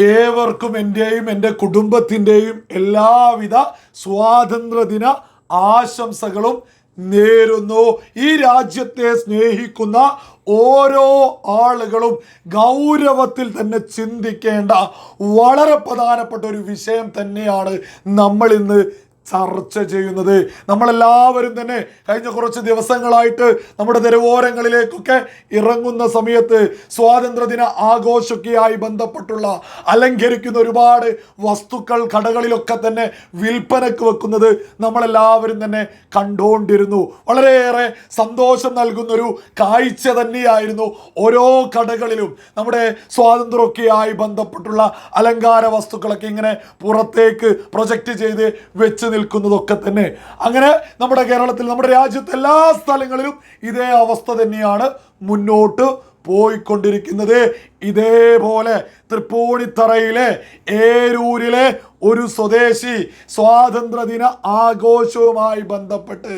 ഏവർക്കും എന്റെയും എന്റെ കുടുംബത്തിന്റെയും എല്ലാവിധ സ്വാതന്ത്ര്യദിന ആശംസകളും നേരുന്നു. ഈ രാജ്യത്തെ സ്നേഹിക്കുന്ന ഓരോ ആളുകളും ഗൗരവത്തിൽ തന്നെ ചിന്തിക്കേണ്ട വളരെ പ്രധാനപ്പെട്ട ഒരു വിഷയം തന്നെയാണ് നമ്മൾ ഇന്ന് ചർച്ച ചെയ്യുന്നത്. നമ്മളെല്ലാവരും തന്നെ കഴിഞ്ഞ കുറച്ച് ദിവസങ്ങളായിട്ട് നമ്മുടെ തെരുവോരങ്ങളിലേക്കൊക്കെ ഇറങ്ങുന്ന സമയത്ത് സ്വാതന്ത്ര്യദിന ആഘോഷമൊക്കെയായി ബന്ധപ്പെട്ടുള്ള അലങ്കരിക്കുന്ന ഒരുപാട് വസ്തുക്കൾ കടകളിലൊക്കെ തന്നെ വിൽപ്പനക്ക് വെക്കുന്നത് നമ്മളെല്ലാവരും തന്നെ കണ്ടുകൊണ്ടിരുന്നു. വളരെയേറെ സന്തോഷം നൽകുന്നൊരു കാഴ്ച തന്നെയായിരുന്നു ഓരോ കടകളിലും നമ്മുടെ സ്വാതന്ത്ര്യമൊക്കെയായി ബന്ധപ്പെട്ടുള്ള അലങ്കാര വസ്തുക്കളൊക്കെ ഇങ്ങനെ പുറത്തേക്ക് പ്രൊജക്റ്റ് ചെയ്ത് വെച്ച് നിൽക്കുന്നതൊക്കെ തന്നെ. അങ്ങനെ നമ്മുടെ കേരളത്തിൽ നമ്മുടെ രാജ്യത്തെ എല്ലാ സ്ഥലങ്ങളിലും ഇതേ അവസ്ഥ തന്നെയാണ് മുന്നോട്ട് പോയിക്കൊണ്ടിരിക്കുന്നത്. ഇതേപോലെ തൃപ്പൂണിത്തറയിലെ ഏരൂരിലെ ഒരു സ്വദേശി സ്വാതന്ത്ര്യദിന ആഘോഷവുമായി ബന്ധപ്പെട്ട്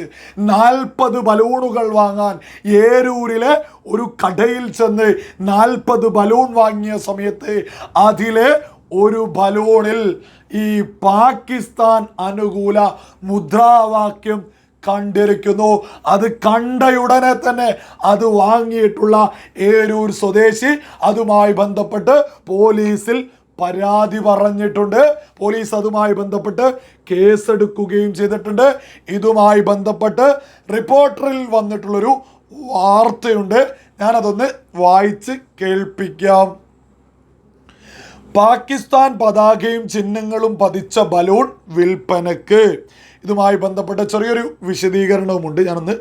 നാൽപ്പത് ബലൂണുകൾ വാങ്ങാൻ ഏരൂരിലെ ഒരു കടയിൽ ചെന്ന് നാൽപ്പത് ബലൂൺ വാങ്ങിയ സമയത്ത് അതിലെ ഒരു ബലൂണിൽ ഈ പാകിസ്ഥാൻ അനുകൂല മുദ്രാവാക്യം കണ്ടിരിക്കുന്നു. അത് കണ്ടയുടനെ തന്നെ അത് വാങ്ങിയിട്ടുള്ള ഏരൂർ സ്വദേശി അതുമായി ബന്ധപ്പെട്ട് പോലീസിൽ പരാതി പറഞ്ഞിട്ടുണ്ട്. പോലീസ് അതുമായി ബന്ധപ്പെട്ട് കേസെടുക്കുകയും ചെയ്തിട്ടുണ്ട്. ഇതുമായി ബന്ധപ്പെട്ട് റിപ്പോർട്ടറിൽ വന്നിട്ടുള്ളൊരു വാർത്തയുണ്ട്. ഞാനതൊന്ന് വായിച്ച് കേൾപ്പിക്കാം. പാകിസ്ഥാൻ പതാകയും ചിഹ്നങ്ങളും പതിച്ച ബലൂൺ വിൽപ്പനക്ക്. ഇതുമായി ബന്ധപ്പെട്ട ചെറിയൊരു വിശദീകരണവുമുണ്ട്. ഞാനൊന്ന്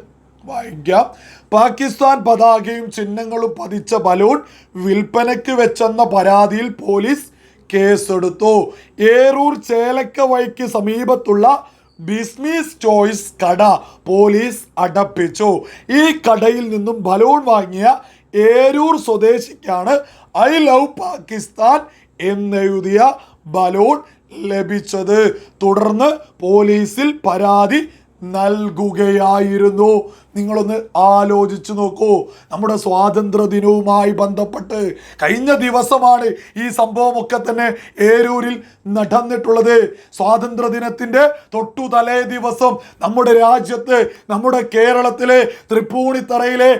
വായിക്കാം. പാകിസ്ഥാൻ പതാകയും ചിഹ്നങ്ങളും പതിച്ച ബലൂൺ വിൽപ്പനക്ക് വെച്ചെന്ന പരാതിയിൽ പോലീസ് കേസെടുത്തു. ഏറൂർ ചേലക്ക വഴിക്ക് സമീപത്തുള്ള ബിസ്മിസ് ചോയ്സ് കട പോലീസ് അടപ്പിച്ചു. ഈ കടയിൽ നിന്നും ബലൂൺ വാങ്ങിയ ഏരൂർ സ്വദേശിക്കാണ് ഐ ലവ് പാകിസ്ഥാൻ എന്നെഴുതിയ ബലൂൺ ലഭിച്ചത്. തുടർന്ന് പോലീസിൽ പരാതി നൽകുകയായിരുന്നു. നിങ്ങളൊന്ന് ആലോചിച്ചു നോക്കൂ. നമ്മുടെ സ്വാതന്ത്ര്യ ദിനവുമായി ബന്ധപ്പെട്ട് കഴിഞ്ഞ ദിവസമാണ് ഈ സംഭവമൊക്കെ തന്നെ ഏരൂരിൽ നടന്നിട്ടുള്ളത്. സ്വാതന്ത്ര്യ ദിനത്തിന്റെ തൊട്ടു തലേ ദിവസം നമ്മുടെ രാജ്യത്ത് നമ്മുടെ കേരളത്തിലെ തൃപ്പൂണിത്തറയിലെ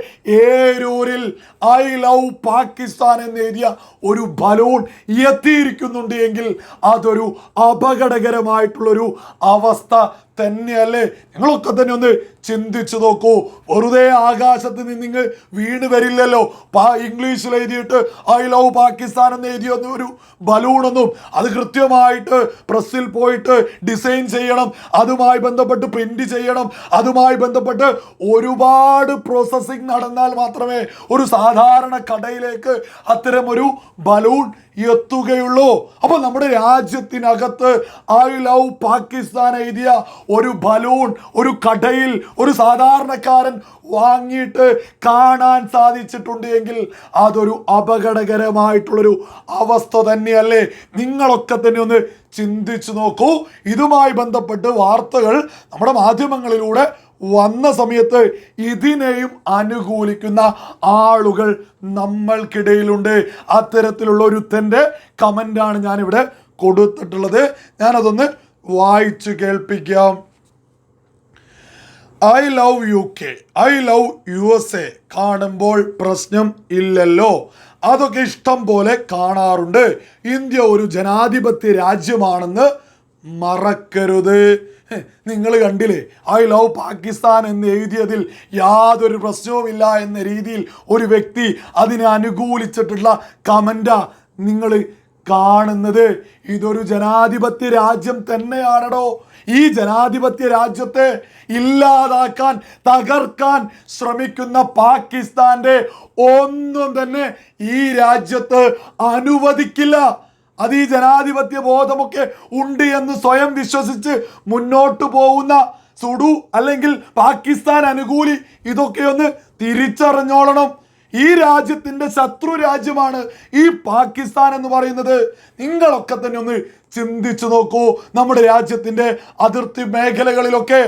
ഏരൂരിൽ ഐ ലവ് പാകിസ്ഥാൻ എന്നെഴുതിയ ഒരു ബലൂൺ എത്തിയിരിക്കുന്നുണ്ട് എങ്കിൽ അതൊരു അപകടകരമായിട്ടുള്ളൊരു അവസ്ഥ തന്നെയല്ലേ? നിങ്ങളൊക്കെ തന്നെ ഒന്ന് ചിന്തിച്ചു നോക്കൂ. വെറുതെ ആകാശത്ത് നിന്ന് നിങ്ങൾ വീണ് വരില്ലല്ലോ. ഇംഗ്ലീഷിൽ എഴുതിയിട്ട് ഐ ലവ് പാകിസ്ഥാൻ എന്ന് എഴുതിയൊന്നും ഒരു ബലൂണൊന്നും അത് കൃത്യമായിട്ട് പ്രസ്സിൽ പോയിട്ട് ഡിസൈൻ ചെയ്യണം. അതുമായി ബന്ധപ്പെട്ട് പ്രിന്റ് ചെയ്യണം. അതുമായി ബന്ധപ്പെട്ട് ഒരുപാട് പ്രോസസ്സിങ് നടന്നാൽ മാത്രമേ ഒരു സാധാരണ കടയിലേക്ക് അത്തരം ഒരു ബലൂൺ എത്തുകയുള്ളൂ. അപ്പൊ നമ്മുടെ രാജ്യത്തിനകത്ത് ഐ ലവ് പാകിസ്ഥാൻ എഴുതിയ ഒരു ബലൂൺ ഒരു കടയിൽ ഒരു സാധാരണക്കാരൻ വാങ്ങിയിട്ട് കാണാൻ സാധിച്ചിട്ടുണ്ട് എങ്കിൽ അതൊരു അപകടകരമായിട്ടുള്ളൊരു അവസ്ഥ തന്നെയല്ലേ? നിങ്ങളൊക്കെ തന്നെ ഒന്ന് ചിന്തിച്ചു നോക്കൂ. ഇതുമായി ബന്ധപ്പെട്ട് വാർത്തകൾ നമ്മുടെ മാധ്യമങ്ങളിലൂടെ വന്ന സമയത്ത് ഇതിനെയും അനുകൂലിക്കുന്ന ആളുകൾ നമ്മൾക്കിടയിലുണ്ട്. അത്തരത്തിലുള്ള ഒരുത്തന്റെ കമന്റാണ് ഞാനിവിടെ കൊടുത്തിട്ടുള്ളത്. ഞാനതൊന്ന് വായിച്ചു കേൾപ്പിക്കാം. I love U K. I love U S A കാണുമ്പോൾ പ്രശ്നം ഇല്ലല്ലോ. അതൊക്കെ ഇഷ്ടം പോലെ കാണാറുണ്ട്. ഇന്ത്യ ഒരു ജനാധിപത്യ രാജ്യമാണെന്ന് മറക്കരുത്. നിങ്ങൾ കണ്ടില്ലേ? ഐ ലവ് പാകിസ്ഥാൻ എന്ന് എഴുതിയതിൽ യാതൊരു പ്രശ്നവുമില്ല എന്ന രീതിയിൽ ഒരു വ്യക്തി അതിനെ അനുകൂലിച്ചിട്ടുള്ള കമന്റാ നിങ്ങൾ കാണുന്നത്. ഇതൊരു ജനാധിപത്യ രാജ്യം തന്നെയാണടോ. ഈ ജനാധിപത്യ രാജ്യത്തെ ഇല്ലാതാക്കാൻ തകർക്കാൻ ശ്രമിക്കുന്ന പാകിസ്ഥാന്റെ ഒന്നും തന്നെ ഈ രാജ്യത്ത് അനുവദിക്കില്ല. അത് ഈ ജനാധിപത്യ ബോധമൊക്കെ ഉണ്ട് എന്ന് സ്വയം വിശ്വസിച്ച് മുന്നോട്ട് പോകുന്ന സുഡു അല്ലെങ്കിൽ പാകിസ്ഥാൻ അനുകൂലി ഇതൊക്കെ ഒന്ന് തിരിച്ചറിഞ്ഞോളണം. ഈ രാജ്യത്തിന്റെ ശത്രു രാജ്യമാണ് ഈ പാകിസ്ഥാൻ എന്ന് പറയുന്നത്. നിങ്ങളൊക്കെ തന്നെ ഒന്ന് ചിന്തിച്ചു നോക്കൂ. നമ്മുടെ രാജ്യത്തിന്റെ അതിർത്തി മേഖലകളിലൊക്കെ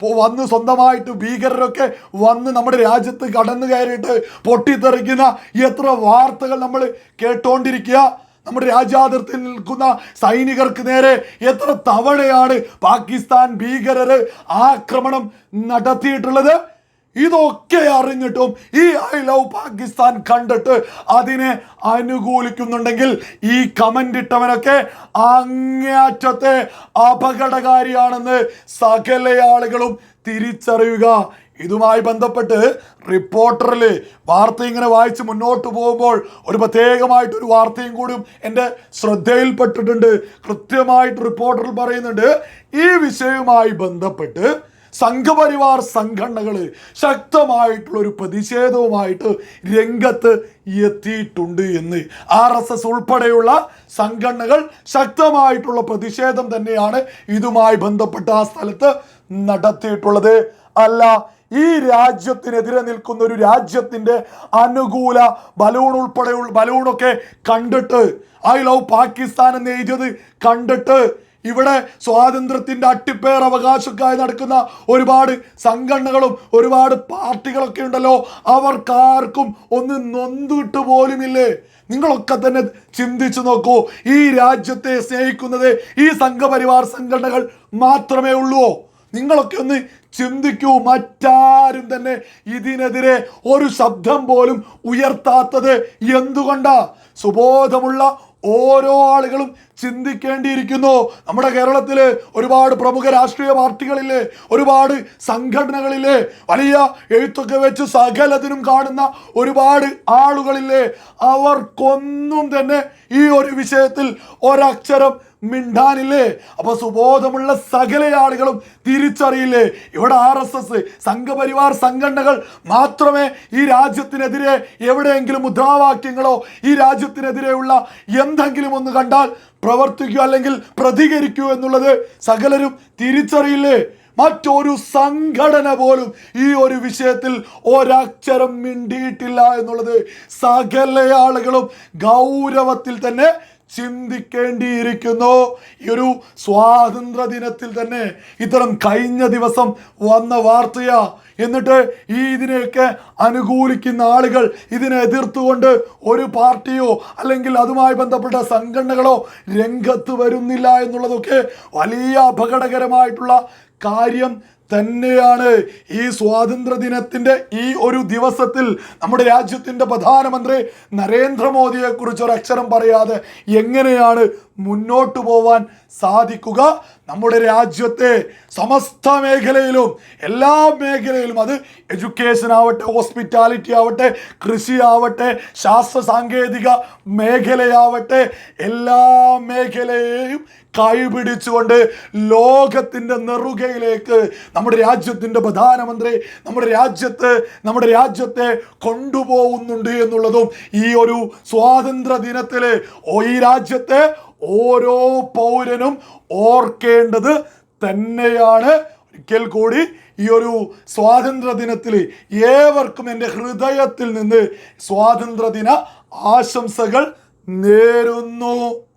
വന്ന് സ്വന്തമായിട്ട് ഭീകരരൊക്കെ വന്ന് നമ്മുടെ രാജ്യത്ത് കടന്നു കയറിയിട്ട് പൊട്ടിത്തെറിക്കുന്ന എത്ര വാർത്തകൾ നമ്മൾ കേട്ടോണ്ടിരിക്കുക. നമ്മുടെ രാജ്യാതിർത്തിയിൽ നിൽക്കുന്ന സൈനികർക്ക് നേരെ എത്ര തവണയാണ് പാകിസ്ഥാൻ ഭീകരര് ആക്രമണം നടത്തിയിട്ടുള്ളത്? ഇതൊക്കെ അറിഞ്ഞിട്ടും ഈ ഐ ലവ് പാകിസ്ഥാൻ കണ്ടിട്ട് അതിനെ അനുകൂലിക്കുന്നുണ്ടെങ്കിൽ ഈ കമന്റ് ഇട്ടവനൊക്കെ അങ്ങേയറ്റത്തെ അപകടകാരിയാണെന്ന് സകല ആളുകളും തിരിച്ചറിയുക. ഇതുമായി ബന്ധപ്പെട്ട് റിപ്പോർട്ടറിൽ വാർത്ത ഇങ്ങനെ വായിച്ച് മുന്നോട്ട് പോകുമ്പോൾ ഒരു പ്രത്യേകമായിട്ടൊരു വാർത്തയും കൂടിയും എന്റെ ശ്രദ്ധയിൽപ്പെട്ടിട്ടുണ്ട്. കൃത്യമായിട്ട് റിപ്പോർട്ടറിൽ പറയുന്നുണ്ട് ഈ വിഷയവുമായി ബന്ധപ്പെട്ട് സംഘപരിവാർ സംഘടനകൾ ശക്തമായിട്ടുള്ള ഒരു പ്രതിഷേധവുമായിട്ട് രംഗത്ത് എത്തിയിട്ടുണ്ട് എന്ന്. ആർ എസ് എസ് ഉൾപ്പെടെയുള്ള സംഘടനകൾ ശക്തമായിട്ടുള്ള പ്രതിഷേധം തന്നെയാണ് ഇതുമായി ബന്ധപ്പെട്ട് ആ സ്ഥലത്ത് നടത്തിയിട്ടുള്ളത്. അല്ല ഈ രാജ്യത്തിനെതിരെ നിൽക്കുന്ന ഒരു രാജ്യത്തിന്റെ അനുകൂല ബലൂൺ ഉൾപ്പെടെ ബലൂണൊക്കെ കണ്ടിട്ട് ഐ ലവ് പാകിസ്ഥാൻ എന്ന് എഴുതിയത് കണ്ടിട്ട് ഇവിടെ സ്വാതന്ത്ര്യത്തിന്റെ അട്ടിപ്പേർ അവകാശക്കായി നടക്കുന്ന ഒരുപാട് സംഘടനകളും ഒരുപാട് പാർട്ടികളൊക്കെ ഉണ്ടല്ലോ. അവർക്കാർക്കും ഒന്ന് നൊന്തിട്ട് പോലുമില്ലേ? നിങ്ങളൊക്കെ തന്നെ ചിന്തിച്ചു നോക്കൂ ഈ രാജ്യത്തെ സ്നേഹിക്കുന്നത് ഈ സംഘപരിവാർ സംഘടനകൾ മാത്രമേ ഉള്ളൂ. നിങ്ങളൊക്കെ ഒന്ന് ചിന്തിക്കൂ മറ്റാരും തന്നെ ഇതിനെതിരെ ഒരു ശബ്ദം പോലും ഉയർത്താത്തത് എന്തുകൊണ്ടാ? സുബോധമുള്ള ഓരോ ആളുകളും ചിന്തിക്കേണ്ടിയിരിക്കുന്നു. നമ്മുടെ കേരളത്തിൽ ഒരുപാട് പ്രമുഖ രാഷ്ട്രീയ പാർട്ടികളില്ലേ ഒരുപാട് സംഘടനകളില്ലേ വലിയ എഴുത്തൊക്കെ വെച്ച് സകലത്തിനും കാണുന്ന ഒരുപാട് ആളുകളില്ലേ അവർക്കൊന്നും തന്നെ ഈ ഒരു വിഷയത്തിൽ ഒരക്ഷരം മിണ്ടാനില്ലേ? അപ്പൊ സുബോധമുള്ള സകല ആളുകളും തിരിച്ചറിയില്ലേ? ഇവിടെ ആർ എസ് എസ് സംഘപരിവാർ സംഘടനകൾ മാത്രമേ ഈ രാജ്യത്തിനെതിരെ എവിടെയെങ്കിലും മുദ്രാവാക്യങ്ങളോ ഈ രാജ്യത്തിനെതിരെയുള്ള എന്തെങ്കിലും ഒന്ന് കണ്ടാൽ പ്രവർത്തിക്കൂ അല്ലെങ്കിൽ പ്രതികരിക്കൂ എന്നുള്ളത് സകലരും തിരിച്ചറിയില്ലേ? മറ്റൊരു സംഘടന പോലും ഈ ഒരു വിഷയത്തിൽ ഒരക്ഷരം മിണ്ടിയിട്ടില്ല എന്നുള്ളത് സകല ആളുകളും ഗൗരവത്തിൽ തന്നെ ചിന്തിക്കേണ്ടിയിരിക്കുന്നു. ഈ ഒരു സ്വാതന്ത്ര്യ ദിനത്തിൽ തന്നെ ഇത്തരം കഴിഞ്ഞ ദിവസം വന്ന വാർത്തയാ എന്നിട്ട് ഈ ഇതിനെയൊക്കെ അനുകൂലിക്കുന്ന ആളുകൾ ഇതിനെ എതിർത്തുകൊണ്ട് ഒരു പാർട്ടിയോ അല്ലെങ്കിൽ അതുമായി ബന്ധപ്പെട്ട സംഘടനകളോ രംഗത്ത് വരുന്നില്ല എന്നുള്ളതൊക്കെ വലിയ അപകടകരമായിട്ടുള്ള കാര്യം തന്നെയാണ് ഈ സ്വാതന്ത്ര്യ ദിനത്തിന്റെ ഈ ഒരു ദിവസത്തിൽ നമ്മുടെ രാജ്യത്തിന്റെ പ്രധാനമന്ത്രി നരേന്ദ്രമോദിയെക്കുറിച്ച് ഒരക്ഷരം പറയാതെ എങ്ങനെയാണ് മുന്നോട്ട് പോവാൻ സാധിക്കുക. നമ്മുടെ രാജ്യത്തെ സമസ്ത മേഖലയിലും എല്ലാ മേഖലയിലും അത് എഡ്യൂക്കേഷൻ ആവട്ടെ ഹോസ്പിറ്റാലിറ്റി ആവട്ടെ കൃഷി ആവട്ടെ ശാസ്ത്ര സാങ്കേതിക മേഖലയാവട്ടെ എല്ലാ മേഖലയെയും കൈപിടിച്ചുകൊണ്ട് ലോകത്തിന്റെ നെറുകയിലേക്ക് നമ്മുടെ രാജ്യത്തിന്റെ പ്രധാനമന്ത്രി നമ്മുടെ രാജ്യത്ത് നമ്മുടെ രാജ്യത്തെ കൊണ്ടുപോകുന്നുണ്ട് എന്നുള്ളതും ഈ ഒരു സ്വാതന്ത്ര്യ ദിനത്തിൽ ഈ രാജ്യത്തെ ഓരോ പൗരനും ഓർക്കേണ്ടത് തന്നെയാണ്. ഒരിക്കൽ കൂടി ഈ ഒരു സ്വാതന്ത്ര്യ ദിനത്തിൽ ഏവർക്കും എന്റെ ഹൃദയത്തിൽ നിന്ന് സ്വാതന്ത്ര്യ ദിന ആശംസകൾ നേരുന്നു.